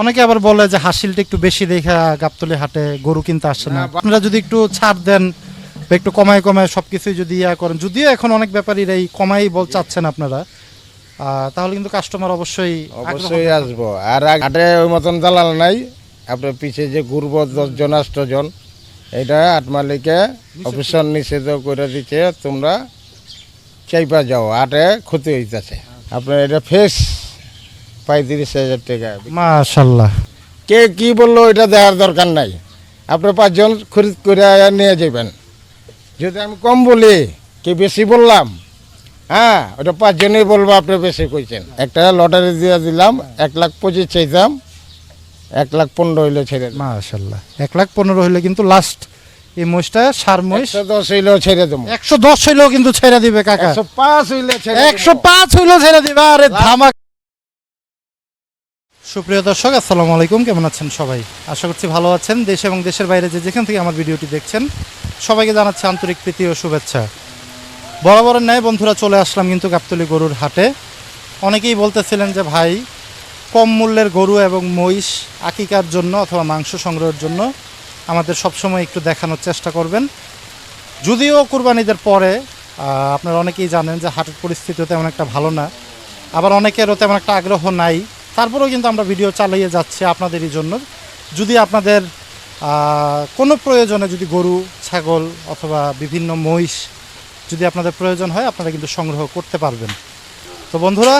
অনেকে আবার বলে যে হাসিলটা একটু বেশি দেখা গাবতলি হাটে গরু কিনতে আসছে না। আপনারা যদি একটু ছাড় দেন বা একটু কমায় কমায় সবকিছু যদি ইয়া করেন যদিও এখন অনেক ব্যাপারীর এই কমাই বল চাচ্ছেন আপনারা তাহলে কিন্তু কাস্টমার অবশ্যই অবশ্যই আসব। আর হাটে ওই মতন দালাল নাই আপনার পিছে যে ঘুরব দশজন আষ্টজন এটা আট মালিকে অফিসার নিষেধ করে দিচ্ছে তোমরা চাইপা যাও হাটে ক্ষতি হইতেছে। আপনার এটা ফেস পঁয়ত্রিশ হাজার টাকা মাশাল্লাহ। কে কি বলল এটা দেওয়ার দরকার নাই। আপনি পাঁচজন খরিদ করে নিয়ে যাবেন। যদি আমি কম বলি কি বেশি বললাম? হ্যাঁ ওটা পাঁচজনই বলব আপনি বেশি কইছেন। একটা লটারি দিয়ে দিলাম এক লাখ পঁচিশ চাইতাম এক লাখ পনেরো হইলে ছেড়ে মাশাল্লাহ। এক লাখ পনেরো হইলে কিন্তু লাস্ট এই মহিষটা সার মহিষ। দশ হইলেও ছেড়ে দেবো। একশো দশ হইলেও কিন্তু ছেড়ে দিবে কাকা। একশো পাঁচ হইলে ছেড়ে একশো পাঁচ হইলেও ছেড়ে দিবে আরে ধামা সুপ্রিয় দর্শক, আসসালামু আলাইকুম। কেমন আছেন সবাই? আশা করছি ভালো আছেন। দেশ এবং দেশের বাইরে যে যেখান থেকে আমার ভিডিওটি দেখছেন, সবাইকে জানাচ্ছি আন্তরিক প্রীতি ও শুভেচ্ছা। বরাবরের ন্যায় বন্ধুরা, চলে আসলাম কিন্তু গাবতলি গরুর হাটে। অনেকেই বলতেছিলেন যে, ভাই, কম মূল্যের গরু এবং মহিষ আকিকার জন্য অথবা মাংস সংগ্রহের জন্য আমাদের সবসময় একটু দেখানোর চেষ্টা করবেন। যদিও কুরবানিদের পরে আপনারা অনেকেই জানেন যে হাটের পরিস্থিতিও তেমন একটা ভালো না। আবার অনেকেরও তেমন একটা আগ্রহ নাই। তারপরেও কিন্তু আমরা ভিডিও চালিয়ে যাচ্ছি আপনাদেরই জন্য। যদি আপনাদের কোনো প্রয়োজনে যদি গরু, ছাগল অথবা বিভিন্ন মহিষ যদি আপনাদের প্রয়োজন হয়, আপনারা কিন্তু সংগ্রহ করতে পারবেন। তো বন্ধুরা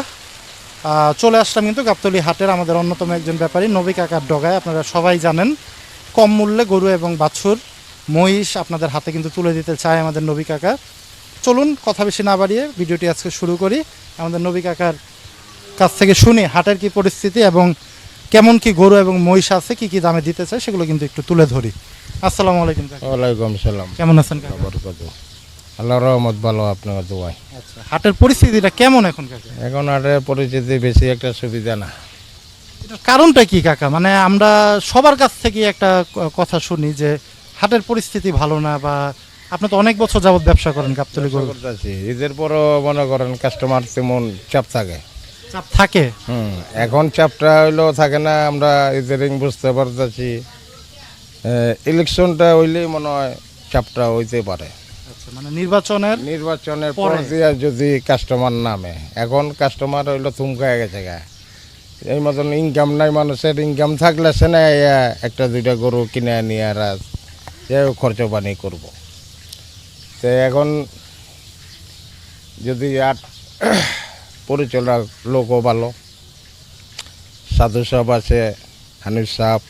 চলে আসলাম কিন্তু গাবতলি হাটের আমাদের অন্যতম একজন ব্যাপারী, নবী কাকার ডগায়। আপনারা সবাই জানেন, কম মূল্যে গরু এবং বাছুর, মহিষ আপনাদের হাতে কিন্তু তুলে দিতে চায় আমাদের নবী কাকা। চলুন, কথা বেশি না বাড়িয়ে ভিডিওটি আজকে শুরু করি। আমাদের নবী কাকার কাছ থেকে শুনি হাটের কি পরিস্থিতি এবং কেমন কি গরু এবং মহিষ আছে কি কি দামে দিতে চায় সেগুলো কিন্তু একটু তুলে ধরি। আসসালামু আলাইকুম ওয়ালাইকুম সালাম। কেমন আছেন আল্লাহ রহমত ভালো আপনার দোয়াই আচ্ছা হাটের পরিস্থিতিটা কেমন এখন কাকা? এখন হাটে পরিস্থিতি বেশি একটা সুবিধা না। এটার কারণটা কি কাকা? মানে আমরা সবার কাছ থেকে একটা কথা শুনি যে হাটের পরিস্থিতি ভালো না বা আপনি তো অনেক বছর যাবত ব্যবসা করেন গাবতলি গরু। করতেছি। ঈদের পরও মনে করেন কাস্টমার তেমন চাপ থাকে। চাপ থাকে? হুম এখন চাপটা হইলেও থাকে না আমরা ইদারিং বুঝতে পারতেছি। ইলেকশনটা হইলেই মনে হয় চাপটা হইতে পারে। আচ্ছা মানে নির্বাচনের নির্বাচনের পর পরে। যদি কাস্টমার নামে এখন কাস্টমার হইল থুমকায় গেছে গা। এই মতন ইনকাম নাই মানুষের ইনকাম থাকলে সে না একটা দুইটা গরু কিনে নিয়ে আর যাই হোক খরচ পানি করব। তো এখন যদি আর পরিচালনা লোকও ভালো। সাধু সাহেব আছে হানিফ সাহেব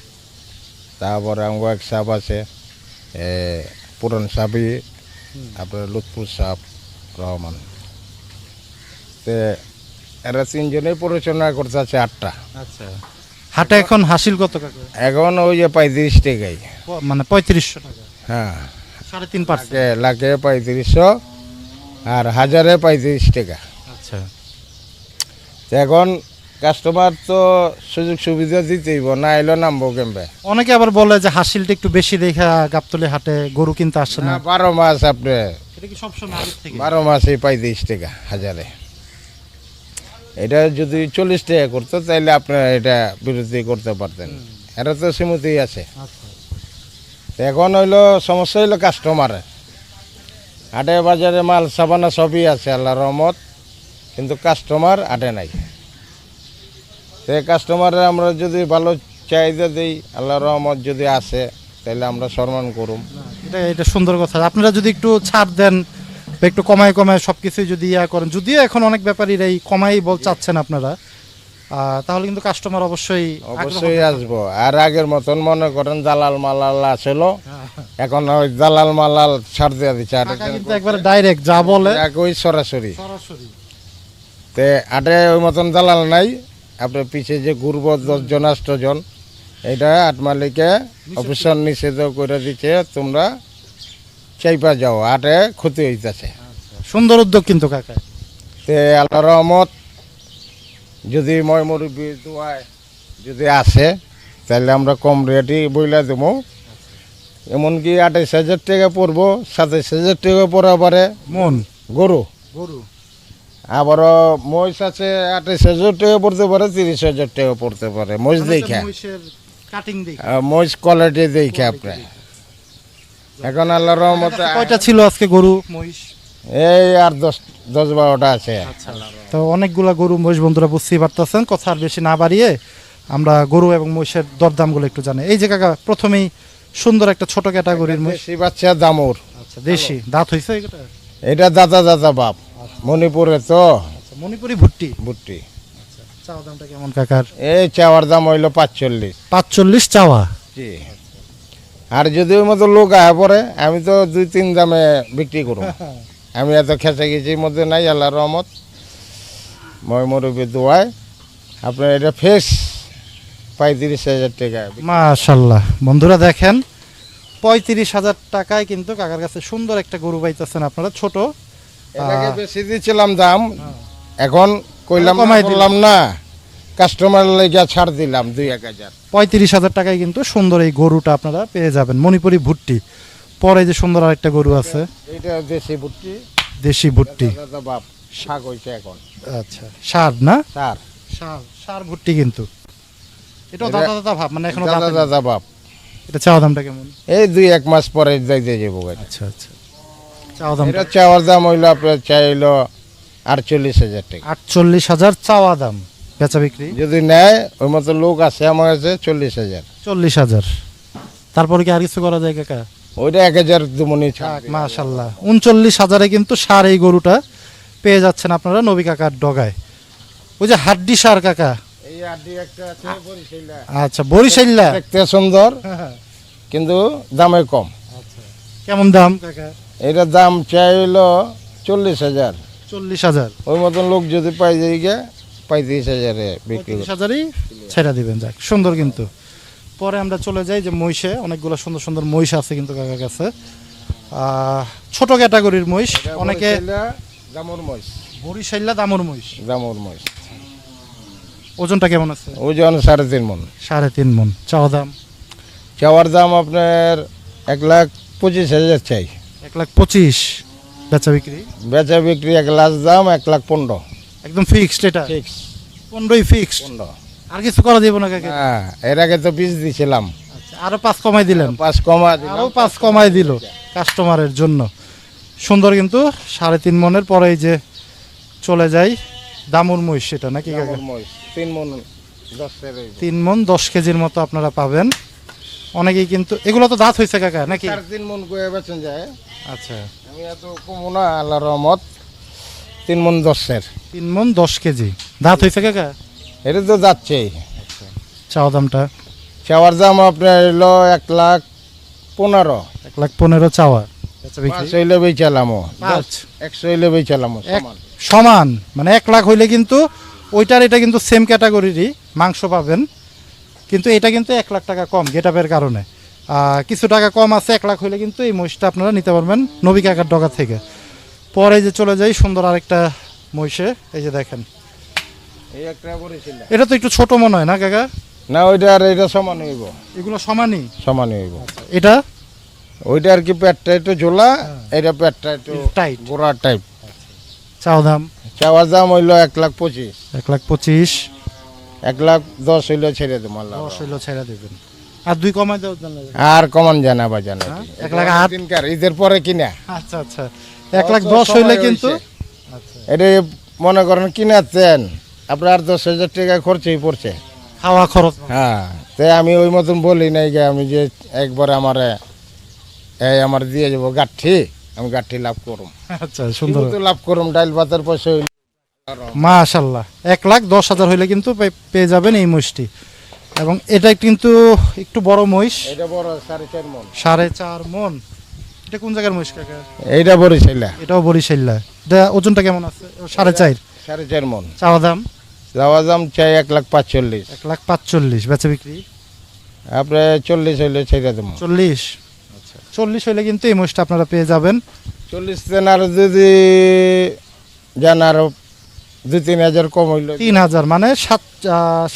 তারপরে আঙ্গ এক সাহেব আছে পুরন সাবি আপনার লুৎফুর সাহেব রহমান। তে এরা তিনজনেই পরিচালনা করতে আছে আটটা। আচ্ছা। হাটে এখন হাসিল কত কাকা এখন ওই যে পঁয়ত্রিশ টাকাই। মানে পঁয়ত্রিশশো টাকা? হ্যাঁ। সাড়ে তিন পার্সেন্ট। লাখে পঁয়ত্রিশশো আর হাজারে পঁয়ত্রিশ টাকা। আচ্ছা। এখন কাস্টমার তো সুযোগ সুবিধা দিতেইব না এলো নামবো কেমবে? অনেকে আবার বলে যে হাসিলটা একটু বেশি দেখা গাবতলি হাটে গরু কিনতে আসছে না। বারো মাস আপনি বারো মাসে পঁয়ত্রিশ টাকা হাজারে। এটা যদি চল্লিশ টাকা করতো তাহলে আপনারা এটা বিরতি করতে পারতেন। এটা তো সীমিতই আছে। আচ্ছা। এখন হইল সমস্যা হইল কাস্টমারের হাটে বাজারে মাল সাবানা সবই আছে আল্লাহ রহমত। কিন্তু কাস্টমার হাটে নাই। সে কাস্টমারে আমরা যদি ভালো চাহিদা দিই আল্লাহ রহমত যদি আসে তাহলে আমরা সম্মান করুম। এটা এটা সুন্দর কথা। আপনারা যদি একটু ছাড় দেন বা একটু কমায় কমায় সব কিছুই যদি ইয়া করেন যদিও এখন অনেক ব্যাপারীর এই কমাই বল চাচ্ছেন আপনারা তাহলে কিন্তু কাস্টমার অবশ্যই অবশ্যই আসব। আর আগের মতন মনে করেন দালাল মালাল আসল। এখন ওই দালাল মালাল ছাড় দিয়ে দিচ্ছে কাকা কিন্তু একবারে ডাইরেক্ট যা বলে। ওই সরাসরি। সরাসরি। তে আটে ওই মতন দালাল নাই আপনার পিছে যে ঘুরব দশজন আষ্টজন এটা আট মালিকে অফিসার নিষেধ করে দিচ্ছে তোমরা চাইপা যাও আটে ক্ষতি হইতেছে। সুন্দর উদ্যোগ কিন্তু কাকা তে আল্লাহ রহমত যদি মই মুরব্বী দোয়ায় যদি আসে তাহলে আমরা কম রেটই বইলা দেবো। এমনকি আঠাইশ হাজার টাকা পড়ব সাতাইশ হাজার টাকা পড়া পারে। মন। গরু। গরু। আবারও মহিষ আছে আঠাশ হাজার টাকা পড়তে পারে তিরিশ হাজার টাকা পড়তে পারে। মহিষ দেখা। মহিষ কোয়ালিটি দেখে আপনি এখন আল্লাহর রহমতে কয়টা ছিল আজকে গরু মহিষ? এই আর দশ দশ বারোটা আছে। তো অনেকগুলা গরু মহিষ বন্ধুরা বুঝতেই পারতেছেন কথা আর বেশি না বাড়িয়ে আমরা গরু এবং মহিষের দরদামগুলো একটু জানি। এই যে কাকা প্রথমেই সুন্দর একটা ছোট ক্যাটাগরির মহিষ। বাচ্চা দামুর। আচ্ছা দেশি। দাঁত হয়েছে এটা এটা দাদা দাদা বাপ। মণিপুরে তো। আচ্ছা মণিপুরি ভুট্টি? বুট্টি চাওয়া দামটা কেমন কাকার? এই চাওয়ার দাম হইল পাঁচচল্লিশ। পাঁচচল্লিশ চাওয়া? জি। আর যদি ওই মতো লোক আয়া পরে আমি তো দুই তিন দামে বিক্রি করব। আমি এত খেঁচা গেছির মধ্যে নাই আল্লাহ রহমত। মই মুরব্বী দোয়ায়। আপনার এটা ফেস পঁয়ত্রিশ হাজার টাকা মাশাল্লাহ। বন্ধুরা দেখেন পঁয়ত্রিশ হাজার টাকায় কিন্তু কাকার কাছে সুন্দর একটা গরু পাইতেছেন আপনারা ছোট। আগে বেশি দিয়েছিলাম দাম। এখন কইলাম কমাই দিলাম। না কাস্টমার লেগে ছাড় দিলাম দুই এক হাজার। পঁয়ত্রিশ হাজার টাকায় কিন্তু সুন্দর এই গরুটা আপনারা পেয়ে যাবেন মণিপুরি ভুট্টি। পরে যে সুন্দর আরেকটা গরু আছে। এটা দেশি বুট্টি দেশি ভুট্টি। বাপ শাক হয়েছে এখন। আচ্ছা সার না? সার। সার সার ভুট্টি কিন্তু। এটা- দাদা দাদা ভাব মানে এখনও দাদা দাদা বাপ। এটা চাওয়া দামটা কেমন? এই দুই এক মাস পরে যাইতে যাব আচ্ছা আচ্ছা। চাওয়া এটা চাওয়ার দাম হইল আপনার চাইলো আটচল্লিশ হাজার টাকা। আটচল্লিশ হাজার চাওয়া দাম বেচা বিক্রি? যদি নেয় ওই মতো লোক আছে আমার কাছে চল্লিশ হাজার। চল্লিশ হাজার। তারপরে কি আর কিছু করা যায় কাকা? ওইটা এক হাজার দুমনি মাশাল্লাহ। উনচল্লিশ হাজারে কিন্তু সার এই গরুটা পেয়ে যাচ্ছেন আপনারা নবী কাকার ডগায়। ওই যে হাড্ডি সার কাকা। আচ্ছা বরিশাল্লা দেখতে সুন্দর কিন্তু দামে কম। কেমন দাম কাকা? এটার দাম চাইলো চল্লিশ হাজার। চল্লিশ হাজার। ওই মতন লোক যদি পাই যাই গে পঁয়ত্রিশ হাজারে বিক্রি পঁয়ত্রিশ হাজারই ছেড়ে দিবেন যাক সুন্দর কিন্তু। পরে আমরা চলে যাই যে মহিষে অনেকগুলো সুন্দর সুন্দর মহিষ আছে কিন্তু কাকার কাছে। ছোট ক্যাটাগরির মহিষ অনেকে দামর মহিষ। বরিশাল্লা দামর মহিষ। দামর মহিষ। ওজনটা কেমন আছে? ওজন সাড়ে তিন মন। সাড়ে তিন মন। চাওয়া দাম? চাওয়ার দাম আপনার এক লাখ পঁচিশ হাজার চাই। এক লাখ পঁচিশ বেচা বিক্রি? বেচা বিক্রি এক লাখ দাম এক লাখ পনেরো। একদম ফিক্সড এটা? ফিক্স পনেরোই ফিক্সড পনেরো। আর কিছু করা দিব না কাকে? হ্যাঁ এর আগে তো পিস দিছিলাম। আচ্ছা, আরও পাঁচ কমাই দিলেন? পাঁচ কমা দিলাম। আরও পাঁচ কমাই দিল কাস্টমারের জন্য। সুন্দর কিন্তু সাড়ে তিন মনের পরে এই যে চলে যাই দামুর মহিষ সেটা নাকি কাকা? তিন মন তিন মন দশ কেজির মতো আপনারা পাবেন। অনেকেই কিন্তু এগুলো তো দাঁত হয়েছে কাকা নাকি? তিন মন করে বেচন যায়। আচ্ছা। আমি এত কমো না আল্লাহ রহমত। তিন মন দশের। তিন মন দশ কেজি। দাঁত হয়েছে কাকা? এটা তো যাচ্ছেই। চাওয়া দামটা? চাওয়ার দাম আপনার এলো এক লাখ পনেরো। এক লাখ পনেরো চাওয়া। বেচা বিক্রি? পাঁচ হইলে বেচালামো পাঁচ? একশো হইলে বেচালামো সমান। মানে এক লাখ হইলে কিন্তু ওইটার এটা কিন্তু সেম ক্যাটাগরিরই মাংস পাবেন। কিন্তু এটা কিন্তু এক লাখ টাকা কম গেট আপের কারণে কিছু টাকা কম আছে এক লাখ হইলে কিন্তু এই মহিষটা আপনারা নিতে পারবেন নবী কাকার ডগা থেকে। পরে যে চলে যাই সুন্দর আরেকটা মহিষে এই যে দেখেন। এটা তো একটু ছোট মনে হয় না কাকা? না ওইটা আর এটা সমান হইব। এগুলো সমানই? সমান হইব। এটা? ওইটা আর কি পেটটা একটু ঝোলা এটা পেটটা একটু টাইট। গোড়া টাইপ। চাও দাম? চাওয়ার দাম হইল এক লাখ পঁচিশ। এক লাখ পঁচিশ। এক লাখ দশ হইলে ছেড়ে দেবো আল্লাহ দশ হইল ছেড়ে দেবেন। আর দুই কমাই দেওয়া আর কমান জানা বা জানা হ্যাঁ, এক লাখ আট। দিনকার ঈদের পরে কিনা। আচ্ছা আচ্ছা। এক লাখ দশ হইলে কিন্তু আচ্ছা। এটা মনে করেন কিনাতেন আপনার দশ হাজার টাকা খরচই পড়ছে। খাওয়া খরচ। হ্যাঁ তাই আমি ওই মতন বলি নাই যে আমি যে একবার আমার এই আমার দিয়ে যাব গাঠি আমি গাঠি লাভ করুম। আচ্ছা সুন্দর। লাভ করুম ডাইল ভাতের পয়সা হইলে। মাশাল্লাহ এক লাখ দশ হাজার হইলে কিন্তু পেয়ে যাবেন এই মহিষটি। এবং এটা কিন্তু একটু বড় মহিষ। এটা বড় সাড়ে চার মন। এটা কোন জায়গার মহিষ কাকা? এইটা বরিশাইলা। এটাও বরিশাল্লা এটা ওজনটা কেমন আছে? সাড়ে চার। সাড়ে চার মন। চাওয়া দাম? যাওয়া দাম চাই এক লাখ পাঁচচল্লিশ। এক লাখ পাঁচচল্লিশ। বেচা বিক্রি? আপনি চল্লিশ হইলে ছেড়ে দেবো চল্লিশ। আচ্ছা। চল্লিশ হইলে কিন্তু এই মহিষটা আপনারা পেয়ে যাবেন। চল্লিশ দিন আর যদি যান আরও দুই তিন হাজার কম হইল। তিন হাজার মানে সাত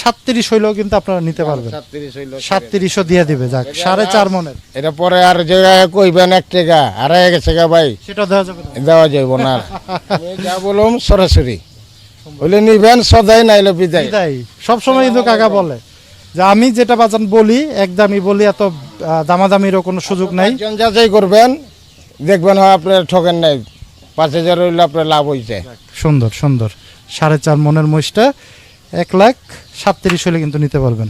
সাতত্রিশ হইলেও কিন্তু আপনারা নিতে পারবেন। সাতত্রিশ হইল সাতত্রিশও দিয়ে দিবে যাক সাড়ে চার মনের। এটা পরে আর কইবেন এক টাকা আড়াই গেছে গা ভাই। সেটা দেওয়া যাবে না। দেওয়া যাইব না। আমি যা সরাসরি। হইলে নিবেন সদাই নাইলে বিদায়। বিদায়। সবসময় কিন্তু কাকা বলে যে আমি যেটা বাজান বলি একদমই বলি এত দামাদামিরও কোনো সুযোগ নাই। একজন যাচাই করবেন দেখবেন আপনার ঠকেন নাই। পাঁচ হাজার হইলে আপনার লাভ হইছে। সুন্দর সুন্দর। সাড়ে চার মনের মহিষটা এক লাখ সাতত্রিশ হলে কিন্তু নিতে পারবেন।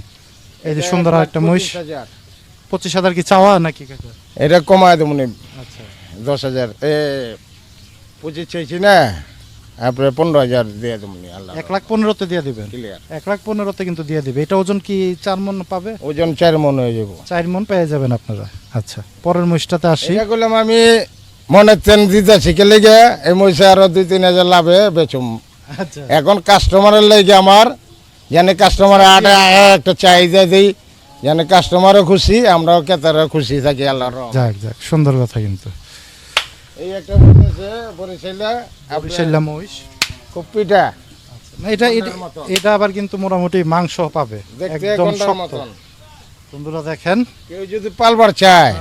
এই যে সুন্দর আরেকটা মহিষ। পঁচিশ হাজার। কি চাওয়া নাকি এটা কমায় দেবো আচ্ছা। দশ হাজার। এ পঁচিশ চাইছি না আপনার পনেরো হাজার দিয়ে দেবো আল্লাহ এক লাখ পনেরোতে দিয়ে দিবেন? ক্লিয়ার এক লাখ পনেরোতে কিন্তু দিয়ে দিবে। এটা ওজন কি চার মন পাবে? ওজন চার মন হয়ে যাব। চার মন পেয়ে যাবেন আপনারা। আচ্ছা পরের মহিষটাতে আসি। এটা করলাম আমি মনের তেন দিতে শিখে লেগে এই মহিষে আরও দুই তিন হাজার লাভে বেচুম। এখন কাস্টমারের লেগে আমার জানে কাস্টমার আটে একটা চাহিদা দিই। জানে কাস্টমারও খুশি আমরাও ক্রেতারও খুশি থাকি আল্লাহর যাক যাক সুন্দর কথা কিন্তু। এই একটা বলেছে বরিশালে বরিশাল্লা মহিষ। খুব পিঠা। এটা এটা- আবার কিন্তু মোটামুটি মাংস পাবে একদম ঘণ্টার শক্ত। মতন। বন্ধুরা দেখেন। কেউ যদি পালবার চায়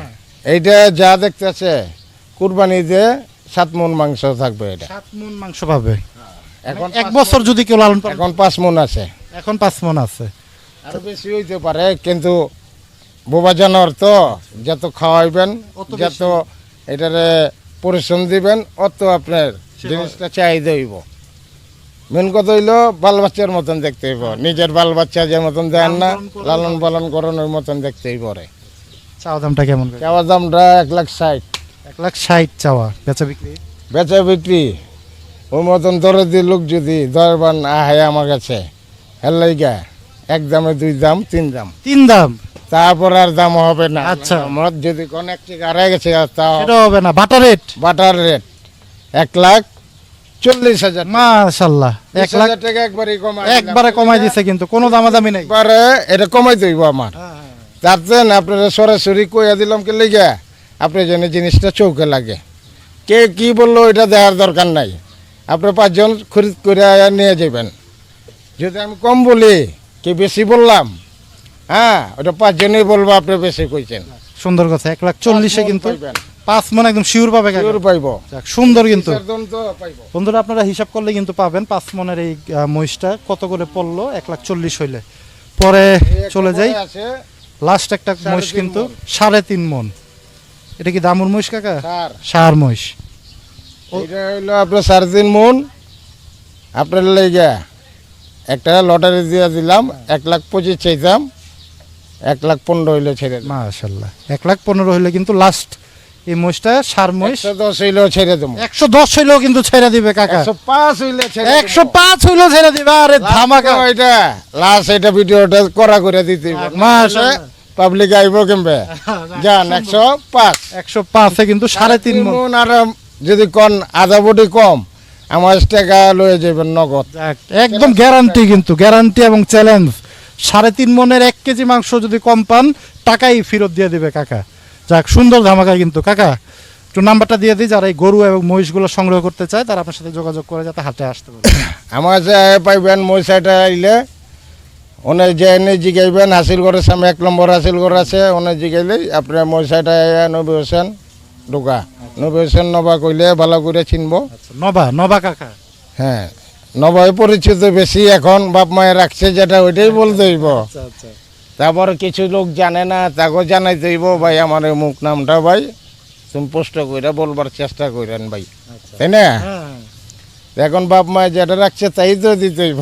এইটা যা দেখতেছে কুরবানি দিয়ে সাত মন মাংস থাকবে এটা। সাত মন মাংস পাবে। এখন এক বছর যদি কেউ লালন পালন এখন পাঁচ মন আছে। এখন পাঁচ মন আছে। আরও বেশি হইতে পারে কিন্তু বোবা জানোয়ার তো যত খাওয়াইবেন যত এটারে পরিশ্রম দিবেন অত আপনার জিনিসটা চাহিদা হইব। মেন কথা হইল বাল বাচ্চার মতন দেখতে হইব। নিজের বাল বাচ্চা যে মতন দেন না লালন পালন করে লালন পালন করেন ওই মতন দেখতে হইব রে চাওয়া দামটা কেমন? চাওয়া দামটা এক লাখ ষাট। এক লাখ ষাট চাওয়া বেচা বিক্রি? বেচা বিক্রি ওই মতন দরদি লোক যদি দরবান আহে আমার কাছে হেলাইগা এক দামে দুই দাম তিন দাম। তিন দাম? তারপর আর দাম হবে না। আচ্ছা। মদ যদি কোন এক টাকা আড়াই গেছে তাও এটা হবে না। বাটার রেট বাটার রেট এক লাখ চল্লিশ হাজার মাশাল্লাহ। এক লাখ টাকা একবারই কমাই একবারে কমাই দিছে কিন্তু কোনো দামাদামি নেই। একবারে এটা কমাই দইব আমার। তার তাতে আপনারা সরাসরি কইয়া দিলাম কে লেগে আপনি যেন জিনিসটা চৌকে লাগে। কে কি বলল এটা দেওয়ার দরকার নাই। আপনি পাঁচজন খরিদ করে নিয়ে যাবেন যদি আমি কম বলি কি বেশি বললাম হ্যাঁ ওটা পাঁচজনই বলব আপনি বেশি কইছেন। সুন্দর কথা এক লাখ চল্লিশে কিন্তু পাঁচ মন একদম শিওর পাবে। শিওর পাইব। সুন্দর কিন্তু। বন্ধুরা আপনারা হিসাব করলে কিন্তু পাবেন পাঁচ মনের এই মহিষটা। কত করে পড়ল? এক লাখ চল্লিশ হইলে। পরে চলে যাই। লাস্ট একটা মহিষ কিন্তু সাড়ে তিন মন। এটা কি দামুর মহিষ কাকা? সার মহিষ। এটা হইল আপনার সাড়ে তিন মন আপনার লেগে একটা লটারি দিয়ে দিলাম এক লাখ পঁচিশ চাইতাম এক লাখ পনেরো হইলে ছেড়ে মাশাল্লাহ এক লাখ পনেরো হইলে কিন্তু লাস্ট এই মহিষটা সার মহিষ। দশ হইলেও ছেড়ে দেবো। একশো দশ হইলেও কিন্তু ছেড়ে দিবে কাকা। একশো পাঁচ হইলে ছেড়ে একশো পাঁচ হইলেও ছেড়ে দিবে আরে ধামাকা। এটা লাস্ট এটা ভিডিওটা করা করে দিতে মাশাআল্লাহ। পাবলিক আইব কেমবে? যান একশো পাঁচ। একশো পাঁচে কিন্তু সাড়ে তিন মন। আর যদি কন আধা বডি কম আমার টাকা লয়ে যাবেন নগদ। একদম গ্যারান্টি কিন্তু গ্যারান্টি এবং চ্যালেঞ্জ সাড়ে তিন মনের এক কেজি মাংস যদি কম পান টাকাই ফেরত দিয়ে দিবে কাকা। যাক সুন্দর ধামাকা কিন্তু কাকা। একটু নাম্বারটা দিয়ে দিই যারা এই গরু এবং মহিষগুলো সংগ্রহ করতে চায় তারা আপনার সাথে যোগাযোগ করে যাতে হাতে আসতে পারে। আমার যে পাইবেন মহিষাটা আইলে ওনে যে এনে জিগাইবেন হাসিল করে সামনে এক নম্বর হাসিল করে আছে ওনে জিগাইলেই আপনার মহিষাটা নবী হোসেন ঢোকা নবী নবা কইলে ভালো করে চিনবো। আচ্ছা নবা নবা কাকা? হ্যাঁ নবাই পরিচিত বেশি এখন বাপ মায়ের রাখছে যেটা ওইটাই বলতে হইব। আচ্ছা আচ্ছা। তারপর কিছু লোক জানে না তাকে জানাইতে হইব ভাই আমার মুখ নামটা ভাই তুমি পোস্ট কইরা বলবার চেষ্টা করেন ভাই। তাই না? হ্যাঁ। এখন বাপ মায়ের যেটা রাখছে তাই তো দিতে হইব।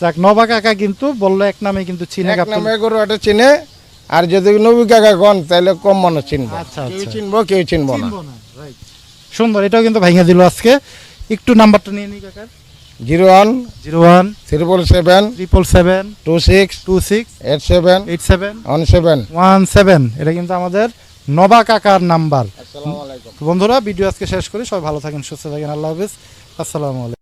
যাক নবা কাকা কিন্তু বলল এক নামে কিন্তু চিনে এক নামে গরু একটা চিনে আর যদি নবী কাকা কন তাহলে কম মানুষ চিনবো। আচ্ছা, কেউ আচ্ছা। চিনবো কেউ চিনবো না। সুন্দর এটাও কিন্তু ভাঙিয়ে দিল আজকে। একটু নাম্বারটা নিয়ে নিই কাকার। Zero one zero one triple seven triple seven two six two six eight seven eight seven one seven. One seven. এটা কিন্তু আমাদের নবা কাকার নাম্বার। বন্ধুরা ভিডিও আজকে শেষ করি। সবাই ভালো থাকেন সুস্থ থাকেন। আল্লাহ হাফিজ। আসসালামু আলাইকুম।